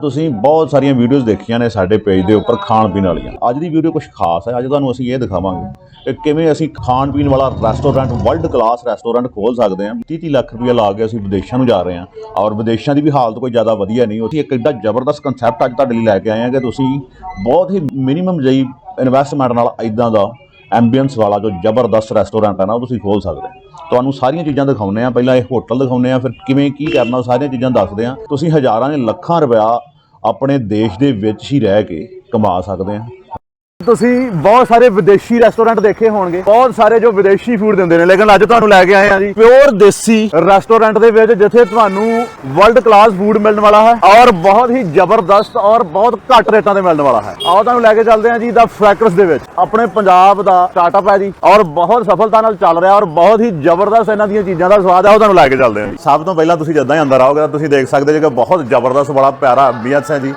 ਤੁਸੀਂ ਬਹੁਤ ਸਾਰੀਆਂ ਵੀਡੀਓਜ਼ ਦੇਖੀਆਂ ਨੇ ਸਾਡੇ ਪੇਜ ਦੇ ਉੱਪਰ ਖਾਣ ਪੀਣ ਵਾਲੀਆਂ। ਅੱਜ ਦੀ ਵੀਡੀਓ ਕੁਝ ਖਾਸ ਹੈ, ਅੱਜ ਤੁਹਾਨੂੰ ਅਸੀਂ ਇਹ ਦਿਖਾਵਾਂਗੇ ਕਿ ਕਿਵੇਂ ਅਸੀਂ ਖਾਣ ਪੀਣ ਵਾਲਾ ਰੈਸਟੋਰੈਂਟ ਵਰਲਡ ਕਲਾਸ ਰੈਸਟੋਰੈਂਟ ਖੋਲ ਸਕਦੇ ਹਾਂ। 30 30 ਲੱਖ ਰੁਪਏ ਲਾ ਕੇ ਅਸੀਂ ਵਿਦੇਸ਼ਾਂ ਨੂੰ ਜਾ ਰਹੇ ਹਾਂ ਔਰ ਵਿਦੇਸ਼ਾਂ ਦੀ ਵੀ ਹਾਲਤ ਕੋਈ ਜ਼ਿਆਦਾ ਵਧੀਆ ਨਹੀਂ। ਉੱਥੇ ਇੱਕ ਐਡਾ ਜ਼ਬਰਦਸਤ ਕਨਸੈਪਟ ਅੱਜ ਤੁਹਾਡੇ ਲਈ ਲੈ ਕੇ ਆਏ ਹਾਂ ਕਿ ਤੁਸੀਂ ਬਹੁਤ ਹੀ ਮਿਨੀਮਮ ਜਿਹੀ ਇਨਵੈਸਟਮੈਂਟ ਨਾਲ ਇਦਾਂ ਦਾ ਐਂਬੀਐਂਸ ਵਾਲਾ ਜੋ ਜ਼ਬਰਦਸਤ ਰੈਸਟੋਰੈਂਟ ਹੈ ਨਾ, ਉਹ ਤੁਸੀਂ ਖੋਲ ਸਕਦੇ ਹੋ। ਤੁਹਾਨੂੰ ਸਾਰੀਆਂ ਚੀਜ਼ਾਂ ਦਿਖਾਉਂਦੇ ਆ ਪਹਿਲਾਂ ਇਹ ਹੋਟਲ ਦਿਖਾਉਂਦੇ ਆ ਫਿਰ ਕਿਵੇਂ, ਕੀ ਕਰਨਾ ਸਾਰੀਆਂ ਚੀਜ਼ਾਂ ਦੱਸਦੇ ਆ ਤੁਸੀਂ ਹਜ਼ਾਰਾਂ ਦੇ ਲੱਖਾਂ ਰੁਪਇਆ ਆਪਣੇ ਦੇਸ਼ ਦੇ ਵਿੱਚ ਹੀ ਰਹਿ ਕੇ ਕਮਾ ਸਕਦੇ ਹਾਂ। ਤੁਸੀਂ ਬਹੁਤ ਸਾਰੇ ਵਿਦੇਸ਼ੀ ਰੈਸਟੋਰੈਂਟ ਦੇਖੇ ਹੋਣਗੇ। ਬਹੁਤ ਸਾਰੇ ਜੋ ਵਿਦੇਸ਼ੀ ਫੂਡ ਦਿੰਦੇ ਨੇ, ਲੇਕਿਨ ਅੱਜ ਤੁਹਾਨੂੰ ਲੈ ਕੇ ਆਏ ਆ ਜੀ ਪਿਓਰ ਦੇਸੀ ਰੈਸਟੋਰੈਂਟ ਦੇ ਵਿੱਚ, ਜਿੱਥੇ ਤੁਹਾਨੂੰ ਵਰਲਡ ਕਲਾਸ ਫੂਡ ਮਿਲਣ ਵਾਲਾ ਹੈ ਔਰ ਬਹੁਤ ਹੀ ਜ਼ਬਰਦਸਤ ਔਰ ਬਹੁਤ ਘੱਟ ਰੇਟਾਂ ਤੇ ਮਿਲਣ ਵਾਲਾ ਹੈ। ਆਓ ਤੁਹਾਨੂੰ ਲੈ ਕੇ ਚੱਲਦੇ ਹਾਂ ਜੀ ਦਾ ਫ੍ਰੈਕਰਸ ਦੇ ਵਿੱਚ। ਆਪਣੇ ਪੰਜਾਬ ਦਾ ਸਟਾਰਟਅਪ ਹੈ ਜੀ ਔਰ ਬਹੁਤ ਸਫਲਤਾ ਨਾਲ ਚੱਲ ਰਿਹਾ ਔਰ ਬਹੁਤ ਹੀ ਜ਼ਬਰਦਸਤ ਇਹਨਾਂ ਦੀਆਂ ਚੀਜ਼ਾਂ ਦਾ ਸਵਾਦ ਹੈ ਉਹ ਤੁਹਾਨੂੰ ਲੈ ਕੇ ਚੱਲਦੇ ਆ ਜੀ। ਸਭ ਤੋਂ ਪਹਿਲਾਂ ਤੁਸੀਂ ਜਦੋਂ ਹੀ ਅੰਦਰ ਆਓਗੇ ਤਾਂ ਤੁਸੀਂ ਦੇਖ ਸਕਦੇ ਹੋ ਕਿ ਬਹੁਤ ਜ਼ਬਰਦਸਤ ਬੜਾ ਪਿਆਰਾ ਐਂਬੀਐਂਸ ਹੈ ਜੀ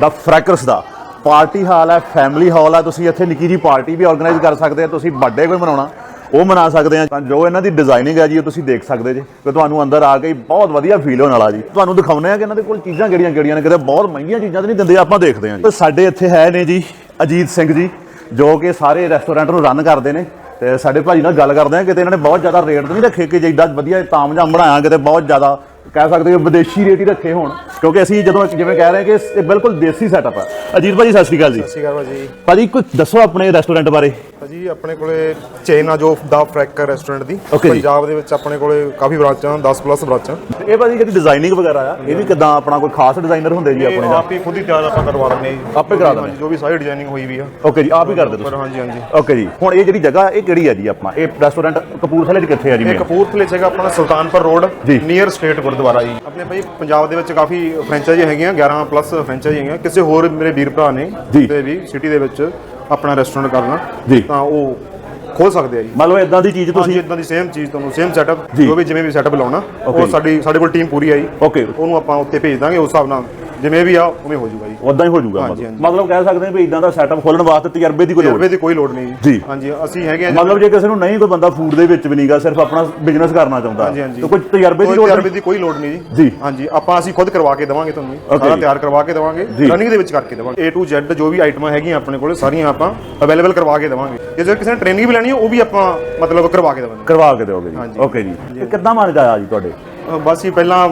ਦਾ ਫ੍ਰੈਕਰਸ ਦਾ। ਪਾਰਟੀ ਹਾਲ ਹੈ ਫੈਮਿਲੀ ਹਾਲ ਹੈ, ਤੁਸੀਂ ਇੱਥੇ ਨਿੱਕੀ ਜੀ ਪਾਰਟੀ ਵੀ ਆਰਗੇਨਾਈਜ਼ ਕਰ ਸਕਦੇ ਆ, ਤੁਸੀਂ ਬਰਥਡੇ ਕੋਈ ਮਨਾਉਣਾ, ਉਹ ਮਨਾ ਸਕਦੇ ਆ। ਤਾਂ ਜੋ ਇਹਨਾਂ ਦੀ ਡਿਜ਼ਾਈਨਿੰਗ ਹੈ ਜੀ, ਉਹ ਤੁਸੀਂ ਦੇਖ ਸਕਦੇ ਜੀ, ਕਿ ਤੁਹਾਨੂੰ ਅੰਦਰ ਆ ਕੇ ਬਹੁਤ ਵਧੀਆ ਫੀਲ ਹੋਣ ਵਾਲਾ ਜੀ। ਤੁਹਾਨੂੰ ਦਿਖਾਉਂਦੇ ਆ ਕਿ ਇਹਨਾਂ ਦੇ ਕੋਲ ਚੀਜ਼ਾਂ ਕਿਹੜੀਆਂ ਕਿਹੜੀਆਂ ਨੇ, ਕਿਤੇ ਬਹੁਤ ਮਹਿੰਗੀਆਂ ਚੀਜ਼ਾਂ ਤਾਂ ਨਹੀਂ ਦਿੰਦੇ, ਆਪਾਂ ਦੇਖਦੇ ਆ ਜੀ। ਸਾਡੇ ਇੱਥੇ ਹੈ ਨੇ ਜੀ, ਅਜੀਤ ਸਿੰਘ ਜੀ, ਜੋ ਕਿ ਸਾਰੇ ਰੈਸਟੋਰੈਂਟ ਨੂੰ ਰਨ ਕਰਦੇ ਨੇ। ਤੇ ਸਾਡੇ ਭਾਜੀ ਨਾਲ ਗੱਲ ਕਰਦੇ ਆ, ਕਿਤੇ ਇਹਨਾਂ ਨੇ ਬਹੁਤ ਜ਼ਿਆਦਾ ਰੇਟ ਤਾਂ ਨਹੀਂ ਰੱਖੇ, ਕਿ ਜਿੱਦਾਂ ਵਧੀਆ ਤਾਮਝਾਮ ਬਣਾਇਆ, ਕਿਤੇ ਬਹੁਤ ਜ਼ਿਆਦਾ ਕਹਿ ਸਕਦੇ ਹੋ ਵਿਦੇਸ਼ੀ ਰੇਟ ਹੀ ਰੱਖੇ ਹੋਣ ਕਿਉਂਕਿ ਅਸੀਂ ਜਦੋਂ ਜਿਵੇਂ ਕਹਿ ਰਹੇ ਕਿ ਇਹ ਬਿਲਕੁਲ ਦੇਸੀ ਸੈਟਅਪ ਹੈ ਅਜੀਤ ਭਾਜੀ ਸਤਿ ਸ਼੍ਰੀ ਅਕਾਲ ਜੀ। ਸਤਿ ਸ਼੍ਰੀ ਅਕਾਲ ਭਾਜੀ। ਭਾਜੀ ਕੁਝ ਦੱਸੋ ਆਪਣੇ ਰੈਸਟੋਰੈਂਟ ਬਾਰੇ। ਭਾਜੀ ਆਪਣੇ ਕੋਲੇ ਚੇਨ ਆ ਜੋ ਦਾ ਫਰੈਕਰ ਰੈਸਟੋਰੈਂਟ ਦੀ। Okay ਜੀ। ਪੰਜਾਬ ਦੇ ਵਿੱਚ ਆਪਣੇ ਕੋਲੇ ਕਾਫੀ ਬ੍ਰਾਂਚਾਂ 10 ਪਲੱਸ ਬ੍ਰਾਂਚਾਂ ਇਹ ਭਾਜੀ ਜਿਹੜੀ ਡਿਜ਼ਾਈਨਿੰਗ ਵਗੈਰਾ ਆ ਇਹ ਵੀ ਕਿਦਾਂ ਆਪਣਾ ਕੋਈ ਖਾਸ ਡਿਜ਼ਾਈਨਰ ਹੁੰਦੇ ਜੀ ਇਹ ਆਪਣੇ ਦਾ ਆਪ ਹੀ ਖੁਦ ਹੀ ਤਿਆਰ ਆਪਾਂ ਕਰਵਾ ਹਾਂ ਜੀ। ਆਪੇ ਕਰਾ ਦਿੰਦੇ ਹਾਂਜੀ, ਜੋ ਵੀ ਸਾਰੀ ਡਿਜ਼ਾਈਨਿੰਗ ਹੋਈ ਵੀ ਆ। ਓਕੇ ਜੀ ਆਪ ਹੀ ਕਰਦੇ ਪਰ ਤੁਸੀਂ ਹਾਂਜੀ ਹਾਂਜੀ। ਓਕੇ ਜੀ। ਹੁਣ ਇਹ ਜਿਹੜੀ ਜਗ੍ਹਾ ਇਹ ਕਿਹੜੀ ਹੈ ਜੀ ਆਪਣਾ? ਇਹ ਰੈਸਟੋਰੈਂਟ ਕਪੂਰਥਲੇ 'ਚ ਕਿੱਥੇ ਆ ਜੀ ਇਹ? ਕਪੂਰਥਲੇ ਚ ਹੈਗਾ ਆਪਣਾ ਸੁਲਤਾਨਪੁਰ ਰੋਡ ਜੀ। ਨੀਅਰ ਸਟੇਟ ਗੁਰਦੁਆਰਾ ਜੀ। ਆਪਣੇ ਭਾਈ ਪੰਜਾਬ ਦੇ ਵਿੱਚ ਕਾਫੀ ਫਰੈਂਚਾਈਜ਼ੀ ਹੈਗੀਆਂ 11 ਪਲੱਸ ਫਰੈਂਚਾਈਜ਼ੀ ਹੈਗੀਆਂ। ਕਿਸੇ ਹੋਰ ਮੇਰੇ ਵੀਰ ਭਰਾ ਨੇ ਜੀ। ਤੇ ਵੀ ਸਿਟੀ ਦੇ ਵਿੱਚ। ਆਪਣਾ ਰੈਸਟੋਰੈਂਟ ਕਰਨਾ ਜੀ। ਤਾਂ ਉਹ ਖੋਲ ਸਕਦੇ ਆ ਜੀ ਮੰਨ ਲਓ ਇਦਾਂ ਦੀ ਚੀਜ਼ ਤੁਸੀਂ ਇਦਾਂ ਦੀ ਸੇਮ ਚੀਜ਼ ਤੁਹਾਨੂੰ ਸੇਮ ਸੈਟਅਪ ਜੀ। ਵੀ ਜਿਵੇਂ ਵੀ ਸੈਟਅਪ ਲਾਉਣਾ ਉਹ। ਸਾਡੀ ਸਾਡੇ ਕੋਲ ਟੀਮ ਪੂਰੀ ਆਈ ਓਕੇ ਉਹਨੂੰ ਆਪਾਂ ਉੱਤੇ ਭੇਜ ਦਾਂਗੇ ਉਸ ਹਿਸਾਬ ਨਾਲ ਜਿਵੇਂ ਵੀ ਆ ਉਵੇਂ ਹੋ ਜਾਊਗਾ ਜੀ। ਉਦਾਂ ਹੀ ਹੋ ਜਾਊਗਾ ਹਾਂਜੀ, ਮਤਲਬ। ਹਾਂਜੀ। ਮਤਲਬ ਕਹਿ ਸਕਦੇ ਹਾਂ ਵੀ ਇਦਾਂ ਦਾ ਸੈਟਅਪ ਖੋਲਣ ਵਾਸਤੇ ਤਜਰਬੇ ਦੀ ਕੋਈ ਲੋੜ ਤਜਰਬੇ ਦੀ ਕੋਈ ਲੋੜ ਨਹੀਂ ਜੀ। ਹਾਂਜੀ ਅਸੀਂ ਹੈਗੇ ਆ ਜੀ- ਮਤਲਬ ਜੇ ਕਿਸੇ ਨੂੰ ਨਹੀਂ ਕੋਈ ਬੰਦਾ ਫੂਡ ਦੇ ਵਿੱਚ ਵੀ ਨਹੀਂਗਾ ਸਿਰਫ ਆਪਣਾ ਬਿਜ਼ਨਸ ਕਰਨਾ ਚਾਹੁੰਦਾ ਹਾਂਜੀ, ਹਾਂਜੀ। ਤਾਂ ਕੋਈ ਤਜਰਬੇ ਦੀ ਕੋਈ ਲੋੜ ਨਹੀਂ। ਦੀ ਕੋਈ ਲੋੜ ਨਹੀਂ ਜੀ। ਹਾਂਜੀ ਆਪਾਂ ਅਸੀਂ ਖੁਦ ਕਰਵਾ ਕੇ ਦੇਵਾਂਗੇ ਤੁਹਾਨੂੰ Okay ਸਾਰਾ ਜੀ। ਤਿਆਰ ਕਰਵਾ ਕੇ ਦੇਵਾਂਗੇ। ਜੀ। ਰਨਿੰਗ ਦੇ ਵਿੱਚ ਕਰਕੇ ਦੇਵਾਂਗੇ। A to Z ਜੋ ਵੀ ਆਈਟਮਾਂ ਹੈਗੀਆਂ ਆਪਣੇ ਕੋਲ ਸਾਰੀਆਂ ਆਪਾਂ ਅਵੇਲੇਬਲ ਕਰਵਾ ਕੇ ਦੇਵਾਂਗੇ। ਜੇ ਜੇ ਕਿਸੇ ਨੇ ਟ੍ਰੇਨਿੰਗ ਵੀ ਲੈਣੀ ਹੈ ਉਹ ਵੀ ਆਪਾਂ ਮਤਲਬ ਕਰਵਾ ਕੇ ਦੇਵਾਂਗੇ। ਕਰਵਾ ਕੇ ਦਿਓਗੇ ਜੀ। ਹਾਂਜੀ। ਓਕੇ ਜੀ। ਕਿੱਦਾਂ ਮਨ ਜਾਇਆ ਜੀ ਤੁਹਾਡੇ? ਅ, ਬਸ ਹੀ ਪਹਿਲਾਂ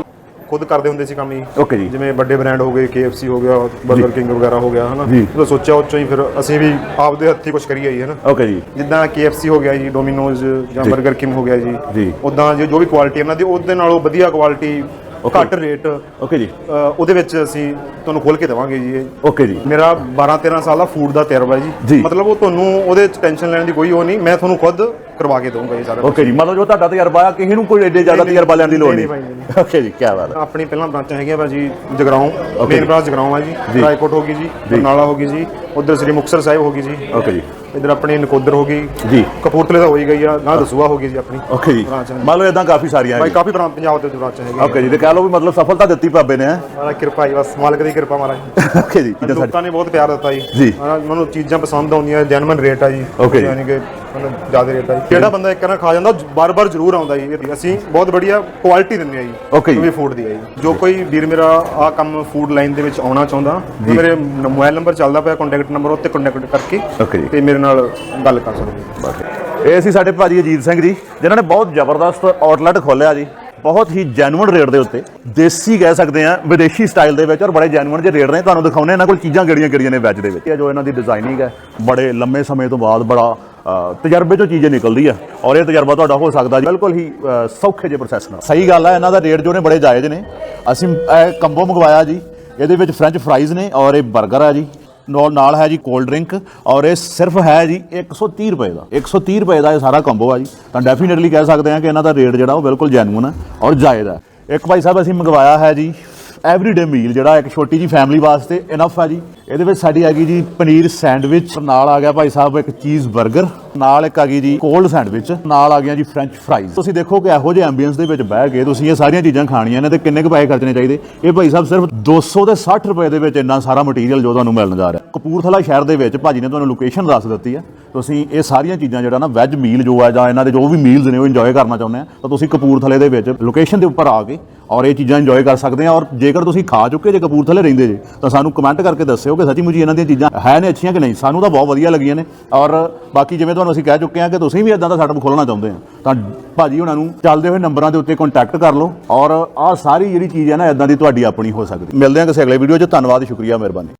ਖੁਦ ਕਰਦੇ ਹੁੰਦੇ ਸੀ ਕੰਮ ਹੀ। ਓਕੇ ਜੀ। ਜਿਵੇਂ ਵੱਡੇ ਬ੍ਰਾਂਡ ਹੋ ਗਏ KFC ਹੋ ਗਿਆ 버ਗਰ ਕਿੰਗ ਵਗੈਰਾ ਹੋ ਗਿਆ ਹਨਾ। ਜਦੋਂ ਸੋਚਿਆ ਉਹ ਚੋਂ ਹੀ ਫਿਰ ਅਸੀਂ ਵੀ ਆਪਦੇ ਹੱਥੀ ਕੁਝ ਕਰੀਏ ਹੀ ਹਨਾ? ਓਕੇ ਜੀ। ਜਿੱਦਾਂ KFC ਹੋ ਗਿਆ ਜੀ ਡੋਮਿਨੋਜ਼ ਜਾਂ। 버ਗਰ ਕਿੰਗ ਹੋ ਗਿਆ ਜੀ। ਜੀ। ਉਦਾਂ ਜੋ ਵੀ ਕੁਆਲਿਟੀ ਇਹਨਾਂ ਦੀ ਉਹਦੇ ਨਾਲੋਂ ਵਧੀਆ ਕੁਆਲਿਟੀ. ਘੱਟ ਰੇਟ ਓਕੇ ਜੀ। ਉਹਦੇ ਵਿੱਚ ਅਸੀਂ ਤੁਹਾਨੂੰ ਖੋਲ ਕੇ ਦੇਵਾਂਗੇ ਜੀ ਇਹ। ਓਕੇ ਜੀ। ਮੇਰਾ 12 13 ਸਾਲ ਦਾ ਫੂਡ ਦਾ ਤਜਰਬਾ ਜੀ। ਮਤਲਬ ਉਹ ਤੁਹਾਨੂੰ ਉਹਦੇ ਟੈਨਸ਼ਨ ਲੈਣ ਦੀ ਕੋਈ ਉਹ ਨਹੀਂ। ਮੈਂ ਤੁਹਾਨੂੰ ਖੁਦ ਕਰਵਾ ਕੇ ਦਊਂਗਾ ਜੀ ਸਾਰਾ। ਓਕੇ ਜੀ ਮਤਲਬ ਜੋ ਤੁਹਾਡਾ ਤਜਰਬਾ ਆ ਕਿਸੇ ਨੂੰ ਕੋਈ ਐਡੇ ਜ਼ਿਆਦਾ ਤਜਰਬਾ ਲੈਣ ਦੀ ਲੋੜ ਨਹੀਂ, ਓਕੇ ਜੀ ਕੀ ਬਾਤ ਹੈ ਆਪਣੀ ਪਹਿਲਾਂ ਬ੍ਰਾਂਚਾਂ ਹੈਗੀਆਂ ਭਾਜੀ ਜਗਰਾਉਂ ਮੇਨ। ਬ੍ਰਾਂਚ ਜਗਰਾਉਂ ਹੈ ਜੀ। ਰਾਏਕੋਟ ਹੋ ਗਈ ਜੀ ਬਰਨਾਲਾ ਹੋ ਗਈ ਜੀ ਉਧਰ ਸ੍ਰੀ ਮੁਕਤਸਰ ਸਾਹਿਬ ਹੋ ਗਈ ਜੀ ਓਕੇ ਜੀ ਇਧਰ ਆਪਣੀ ਨਕੋਦਰ ਹੋ ਗਈ ਜੀ ਕਪੂਰਥਲੇ ਤਾਂ ਹੋਈ ਗਈ ਆ ਗਾਂ ਦਸੂਆ ਹੋ ਗਈ ਜੀ ਆਪਣੀ ਓਕੇ ਜੀ ਬ੍ਰਾਂਚ। ਮੰਨ ਲਓ ਇਦਾਂ ਕਾਫੀ ਸਾਰੀਆਂ ਭਾਈ ਹੈ ਕਾਫੀ ਬ੍ਰਾਂ- ਪੰਜਾਬ ਦੇ ਬ੍ਰਾਂਚਾਂ ਹੈਗੀਆਂ ਓਕੇ ਜੀ ਤੇ ਕਹਿ ਲਓ ਵੀ ਮਤਲਬ ਸਫਲਤਾ ਦਿੱਤੀ ਬਾਬੇ ਨੇ? ਮਾਰਾ ਕਿਰਪਾ ਜੀ ਬਸ ਮਾਲਕ ਦੀ ਕਿਰਪਾ ਮਹਾਰਾਜ ਓਕੇ ਜੀ ਲੋਕਾਂ ਨੇ ਬਹੁਤ ਪਿਆਰ ਦਿੱਤਾ ਜੀ ਜੀ। ਹਾਂ, ਮੈਨੂੰ ਚੀਜ਼ਾਂ ਪਸੰਦ ਆਉਂਦੀਆਂ ਜੈਨੂਇਨ ਰੇਟ ਆ ਜੀ। ਯਾਨੀ ਕਿ ਮਤਲਬ ਜ਼ਿਆਦਾ ਰੇਟ ਆ ਜੀ। ਜਿਹੜਾ ਬੰਦਾ ਇੱਕ ਵਾਰ ਖਾ ਜਾਂਦਾ ਬਾਰ-ਬਾਰ ਜ਼ਰੂਰ ਆਉਂਦਾ ਜੀ। ਇਹ ਅਸੀਂ ਬਹੁਤ ਵਧੀਆ ਕੁਆਲਿਟੀ ਦਿੰਦੇ ਆ ਜੀ Okay ਜੀ। ਵੀ ਫੂਡ ਦੀ ਆ ਜੀ। ਜੋ ਕੋਈ ਵੀਰ ਮੇਰਾ ਆ ਕੰਮ ਫੂਡ ਲਾਈਨ ਦੇ ਵਿੱਚ ਆਉਣਾ ਚਾਹੁੰਦਾ ਜੀ। ਮੇਰੇ ਮੋਬਾਈਲ ਨੰਬਰ ਚੱਲਦਾ ਪਿਆ ਕੰਟੈਕਟ ਨੰਬਰ ਉੱਤੇ ਕੰਟੈਕਟ ਕਰਕੇ Okay ਜੀ। ਤੇ ਮੇਰੇ ਨਾਲ ਗੱਲ ਕਰ ਸਕਦੇ ਹੋ ਇਹ ਸੀ ਸਾਡੇ ਭਾਜੀ ਅਜੀਤ ਸਿੰਘ ਜੀ ਜਿਨ੍ਹਾਂ ਨੇ ਬਹੁਤ ਜ਼ਬਰਦਸਤ ਆਊਟਲੈਟ ਖੋਲਿਆ ਜੀ। ਬਹੁਤ ਹੀ ਜੈਨੂਇਨ ਰੇਟ ਦੇ ਉੱਤੇ ਦੇਸੀ ਕਹਿ ਸਕਦੇ ਆ ਵਿਦੇਸ਼ੀ ਸਟਾਈਲ ਦੇ ਵਿੱਚ ਔਰ ਬੜੇ ਜੈਨੂਇਨ ਜਿਹੇ ਰੇਟ ਨੇ। ਤੁਹਾਨੂੰ ਦਿਖਾਉਨੇ ਇਹਨਾਂ ਕੋਲ ਚੀਜ਼ਾਂ ਕਿਹੜੀਆਂ ਕਿਹੜੀਆਂ ਨੇ ਵੈਜ ਦੇ ਵਿੱਚ। ਇਹ ਜੋ ਇਹਨਾਂ ਦੀ ਡਿਜ਼ਾਈਨਿੰਗ ਹੈ ਬੜੇ ਲੰਮੇ ਸਮੇਂ ਤੋਂ ਬਾਅਦ ਬੜਾ ਤਜਰਬੇ ਚੋਂ ਚੀਜ਼ ਨਿਕਲਦੀ ਆ ਔਰ ਇਹ ਤਜਰਬਾ ਤੁਹਾਡਾ ਹੋ ਸਕਦਾ ਜੀ। ਬਿਲਕੁਲ ਹੀ ਸੌਖੇ ਜਿਹੇ ਪ੍ਰੋਸੈਸ ਨਾਲ। ਸਹੀ ਗੱਲ ਹੈ ਇਹਨਾਂ ਦਾ ਰੇਟ ਜੋ ਨੇ ਬੜੇ ਜਾਇਜ਼ ਨੇ। ਅਸੀਂ ਇਹ ਕੰਬੋ ਮੰਗਵਾਇਆ ਜੀ, ਇਹਦੇ ਵਿੱਚ ਫ੍ਰੈਂਚ ਫਰਾਈਜ਼ ਨੇ ਔਰ ਇਹ 버ਗਰ ਆ ਜੀ। ਨਾਲ ਨਾਲ ਹੈ ਜੀ ਕੋਲਡ ਡਰਿੰਕ ਔਰ ਇਹ ਸਿਰਫ ਹੈ ਜੀ 130 ਰੁਪਏ ਦਾ। 130 ਰੁਪਏ ਦਾ ਇਹ ਸਾਰਾ ਕੰਬੋ ਆ ਜੀ। ਤਾਂ ਡੈਫੀਨਿਟਲੀ ਕਹਿ ਸਕਦੇ ਹਾਂ ਕਿ ਇਹਨਾਂ ਦਾ ਰੇਟ ਜਿਹੜਾ ਉਹ ਬਿਲਕੁਲ ਜੈਨੂਇਨ ਹੈ ਔਰ ਜਾਇਜ਼ ਹੈ ਇੱਕ ਭਾਈ ਸਾਹਿਬ, ਅਸੀਂ ਮੰਗਵਾਇਆ ਹੈ ਜੀ ਐਵਰੀਡੇ ਮੀਲ ਜਿਹੜਾ ਇੱਕ ਛੋਟੀ ਜੀ ਫੈਮਿਲੀ ਵਾਸਤੇ ਇਨਫ ਆ ਜੀ। ਇਹਦੇ ਵਿੱਚ ਸਾਡੀ ਹੈਗੀ ਜੀ ਪਨੀਰ ਸੈਂਡਵਿਚ, ਨਾਲ ਆ ਗਿਆ ਭਾਈ ਸਾਹਿਬ ਇੱਕ ਚੀਜ਼ 버ਗਰ ਨਾਲ ਇੱਕ ਆ ਗਈ ਜੀ ਕੋਲਡ ਸੈਂਡਵਿਚ ਨਾਲ ਆ ਗਿਆ ਜੀ ਫ੍ਰੈਂਚ ਫਰਾਈਜ਼ ਤੁਸੀਂ ਦੇਖੋ ਕਿ ਇਹੋ ਜਿਹੇ ਐਂਬੀਐਂਸ ਦੇ ਵਿੱਚ ਬਹਿ ਕੇ ਤੁਸੀਂ ਇਹ ਸਾਰੀਆਂ ਚੀਜ਼ਾਂ ਖਾਣੀਆਂ ਨੇ ਤੇ ਕਿੰਨੇ ਕੁ ਪੈਸੇ ਖਰਚਣੇ ਚਾਹੀਦੇ। ਇਹ ਭਾਈ ਸਾਹਿਬ ਸਿਰਫ 200 ਤੇ 60 ਰੁਪਏ ਦੇ ਵਿੱਚ ਇੰਨਾ ਸਾਰਾ ਮਟੀਰੀਅਲ ਜੋ ਤੁਹਾਨੂੰ ਮਿਲਣ ਜਾ ਰਿਹਾ। ਕਪੂਰਥਲਾ ਸ਼ਹਿਰ ਦੇ ਵਿੱਚ ਭਾਜੀ ਨੇ ਤੁਹਾਨੂੰ ਲੋਕੇਸ਼ਨ ਦੱਸ ਦਿੱਤੀ ਹੈ ਤੁਸੀਂ ਇਹ ਸਾਰੀਆਂ ਚੀਜ਼ਾਂ ਜਿਹੜਾ ਨਾ ਵੈਜ ਮੀਲ ਜੋ ਆ ਜਾਂ ਇਹਨਾਂ ਦੇ ਜੋ ਵੀ ਮੀਲਸ ਨੇ ਉਹ ਇੰਜੋਏ ਕਰਨਾ ਚਾਹੁੰਦੇ ਆ, ਤਾਂ ਤੁਸੀਂ ਕਪੂਰਥਲੇ ਦੇ ਵਿੱਚ ਲੋਕੇਸ਼ਨ ਦੇ ਉੱਪਰ ਆ ਕੇ ਔਰ ਇਹ ਚੀਜ਼ਾਂ ਇੰਜੋਏ ਕਰ ਸਕਦੇ ਆ ਔਰ ਜੇਕਰ ਤੁਸੀਂ ਖਾ ਚੁੱਕੇ ਜੇ ਕਪੂਰਥਲੇ ਰਹਿੰਦੇ ਜੇ, ਤਾਂ ਸਾਨੂੰ ਕਮੈਂਟ ਕਰਕੇ ਦੱਸਿਓ ਕਿ ਸੱਚੀ ਮੁੱਚੀ ਇਹਨਾਂ ਦੀਆਂ ਚੀਜ਼ਾਂ ਹੈ ਨੇ ਅੱਛੀਆਂ ਕਿ ਨਹੀਂ। ਸਾਨੂੰ ਤਾਂ ਬਹੁਤ ਵਧੀਆ ਲੱਗੀਆਂ ਨੇ ਔਰ ਬਾਕੀ ਜਿਵੇਂ ਤੁਹਾਨੂੰ ਅਸੀਂ ਕਹਿ ਚੁੱਕੇ ਹਾਂ ਕਿ ਤੁਸੀਂ ਵੀ ਇਦਾਂ ਦਾ ਸੈਟਅਪ ਖੋਲਣਾ ਚਾਹੁੰਦੇ ਆ ਤਾਂ ਭਾਜੀ ਉਹਨਾਂ ਨੂੰ ਚੱਲਦੇ ਹੋਏ ਨੰਬਰਾਂ ਦੇ ਉੱਤੇ ਕੰਟੈਕਟ ਕਰ ਲਓ ਔਰ ਆਹ ਸਾਰੀ ਜਿਹੜੀ ਚੀਜ਼ ਹੈ ਨਾ ਇਦਾਂ ਦੀ ਤੁਹਾਡੀ ਆਪਣੀ ਹੋ ਸਕਦੀ। ਮਿਲਦੇ ਹਾਂ ਕਿਸੇ ਅਗਲੇ ਵੀਡੀਓ 'ਚ। ਧੰਨਵਾਦ, ਸ਼ੁਕਰੀਆ, ਮਿਹਰਬਾਨੀ।